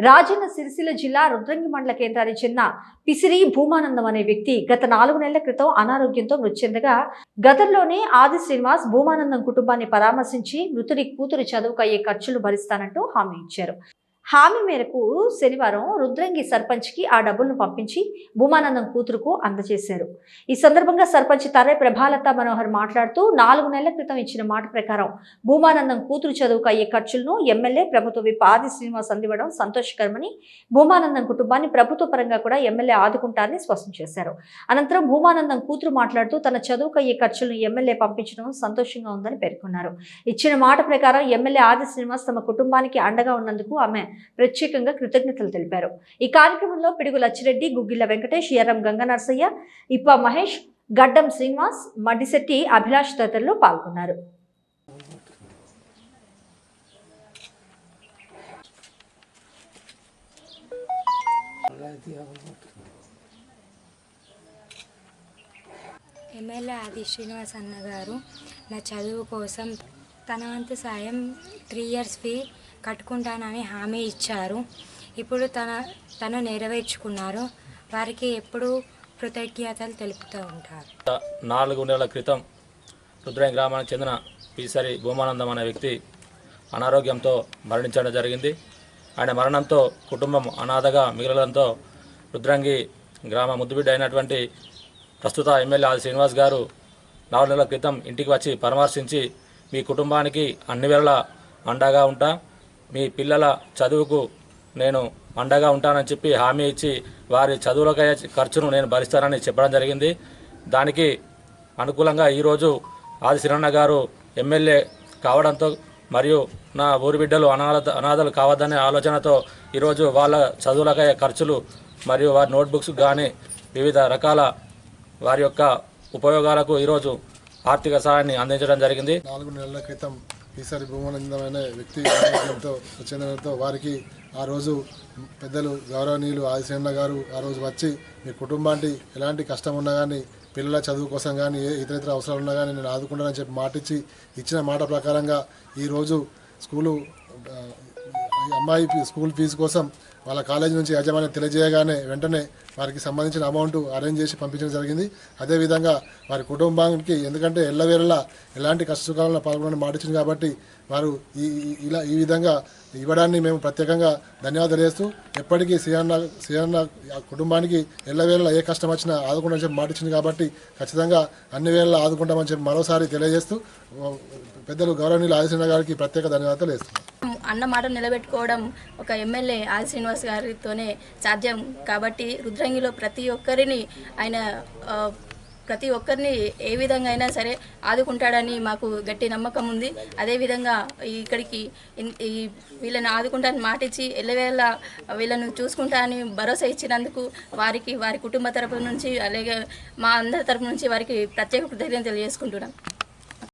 రాజన్న సిరిసిల్ల జిల్లా రుద్రంగి మండల కేంద్రానికి చెందిన పిసిరి భూమానందం అనే వ్యక్తి గత నాలుగు నెలల క్రితం అనారోగ్యంతో మృతి చెందగా గతంలోనే ఆది శ్రీనివాస్ భూమానందం కుటుంబాన్ని పరామర్శించి మృతుడి కూతురు చదువుకు అయ్యే ఖర్చులు భరిస్తానంటూ హామీ ఇచ్చారు. హామీ మేరకు శనివారం రుద్రంగి సర్పంచ్కి ఆ డబ్బులను పంపించి భూమానందం కూతురుకు అందజేశారు. ఈ సందర్భంగా సర్పంచ్ తరే ప్రభాలత మనోహర్ మాట్లాడుతూ నాలుగు నెలల క్రితం ఇచ్చిన మాట ప్రకారం భూమానందం కూతురు చదువుకు అయ్యే ఖర్చులను ఎమ్మెల్యే ప్రభుత్వ విప్ ఆది శ్రీనివాస్ అందివ్వడం సంతోషకరమని భూమానందం కుటుంబాన్ని ప్రభుత్వ పరంగా కూడా ఎమ్మెల్యే ఆదుకుంటారని స్పష్టం చేశారు. అనంతరం భూమానందం కూతురు మాట్లాడుతూ తన చదువుకు అయ్యే ఖర్చులను ఎమ్మెల్యే పంపించడం సంతోషంగా ఉందని పేర్కొన్నారు. ఇచ్చిన మాట ప్రకారం ఎమ్మెల్యే ఆది శ్రీనివాస్ తమ కుటుంబానికి అండగా ఉన్నందుకు ఆమె ప్రత్యేకంగా కృతజ్ఞతలు తెలిపారు. ఈ కార్యక్రమంలో పిడుగు లచ్చిరెడ్డి గుగ్గిల వెంకటేష్ ఎర్రం గంగనర్సయ్య ఇప్ప మహేష్ గడ్డం శ్రీనివాస్ మడ్డిశెట్టి అభిలాష్ తదితరులు పాల్గొన్నారు. ఎమ్మెల్యే ఆది శ్రీనివాస్ అన్నగారు నా చదువు కోసం తన వంతు సాయం త్రీ ఇయర్స్ ఫీ కట్టుకుంటానని హామీ ఇచ్చారు. ఇప్పుడు తన తను నెరవేర్చుకున్నారు. వారికి ఎప్పుడూ కృతజ్ఞతలు తెలుపుతూ ఉంటారు. నాలుగు నెలల క్రితం రుద్రాయం గ్రామానికి చెందిన పీసరి భూమానందం అనే వ్యక్తి అనారోగ్యంతో మరణించడం జరిగింది. ఆయన మరణంతో కుటుంబం అనాథగా మిగలడంతో రుద్రంగి గ్రామ ముద్దుబిడ్డ అయినటువంటి ప్రస్తుత ఎమ్మెల్యే ఆది శ్రీనివాస్ గారు నాలుగు నెలల క్రితం ఇంటికి వచ్చి పరామర్శించి మీ కుటుంబానికి అన్ని వేళ అండగా ఉంటా. మీ పిల్లల చదువుకు నేను అండగా ఉంటానని చెప్పి హామీ ఇచ్చి వారి చదువులకయ్యే ఖర్చును నేను భరిస్తానని చెప్పడం జరిగింది. దానికి అనుకూలంగా ఈరోజు ఆది గారు ఎమ్మెల్యే కావడంతో మరియు నా ఊరి బిడ్డలు అనాథ అనాథలు కావద్దనే ఆలోచనతో ఈరోజు వాళ్ళ చదువులకయ్యే ఖర్చులు మరియు వారి నోట్బుక్స్ కానీ వివిధ రకాల వారి యొక్క ఉపయోగాలకు ఈరోజు ఆర్థిక సహాయాన్ని అందించడం జరిగింది. నాలుగు నెలల క్రితం ఈసారి భూమానందమైన వ్యక్తి అనారోగ్యంతో వారికి ఆ రోజు పెద్దలు గౌరవనీయులు ఆదిశన్న గారు ఆ రోజు వచ్చి మీ కుటుంబానికి ఎలాంటి కష్టం ఉన్నా కానీ పిల్లల చదువు కోసం కానీ ఏ ఇతర ఇతర అవసరాలు ఉన్నా కానీ నేను ఆదుకుంటానని చెప్పి మాటిచ్చి ఇచ్చిన మాట ప్రకారంగా ఈరోజు స్కూలు అమ్మాయి స్కూల్ ఫీజు కోసం వాళ్ళ కాలేజీ నుంచి యాజమాన్యం తెలియజేయగానే వెంటనే వారికి సంబంధించిన అమౌంట్ అరేంజ్ చేసి పంపించడం జరిగింది. అదేవిధంగా వారి కుటుంబానికి ఎందుకంటే ఎల్లవేళలా ఎలాంటి కష్టసుఖాలను పాల్గొనని మాటిచ్చింది కాబట్టి వారు ఈ ఇలా ఈ విధంగా ఇవ్వడాన్ని మేము ప్రత్యేకంగా ధన్యవాదాలు తెలియజేస్తూ ఎప్పటికీ శ్రీయన్న శ్రీయన్న కుటుంబానికి ఎల్లవేళలా ఏ కష్టం వచ్చినా ఆదుకుంటామని చెప్పి మాటిచ్చింది కాబట్టి ఖచ్చితంగా అన్ని వేళలా ఆదుకుంటామని చెప్పి మరోసారి తెలియజేస్తూ పెద్దలు గౌరవనీయులు ఆదిశ్రీన గారికి ప్రత్యేక ధన్యవాదాలు వేస్తున్నాం అన్న మాట నిలబెట్టుకోవడం ఒక ఎమ్మెల్యే ఆది శ్రీనివాస్ గారితోనే సాధ్యం కాబట్టి రుద్ర రుద్రంగిలో ప్రతి ఒక్కరిని ఆయన ప్రతి ఒక్కరిని ఏ విధంగా అయినా సరే ఆదుకుంటాడని మాకు గట్టి నమ్మకం ఉంది. అదేవిధంగా ఇక్కడికి ఈ వీళ్ళని ఆదుకుంటానని మాటిచ్చి ఎల్లవేళ వీళ్ళను చూసుకుంటా అని భరోసా ఇచ్చినందుకు వారికి వారి కుటుంబ తరపు నుంచి అలాగే మా అందరి తరపు నుంచి వారికి ప్రత్యేక కృతజ్ఞతలు తెలియజేసుకుంటున్నాం.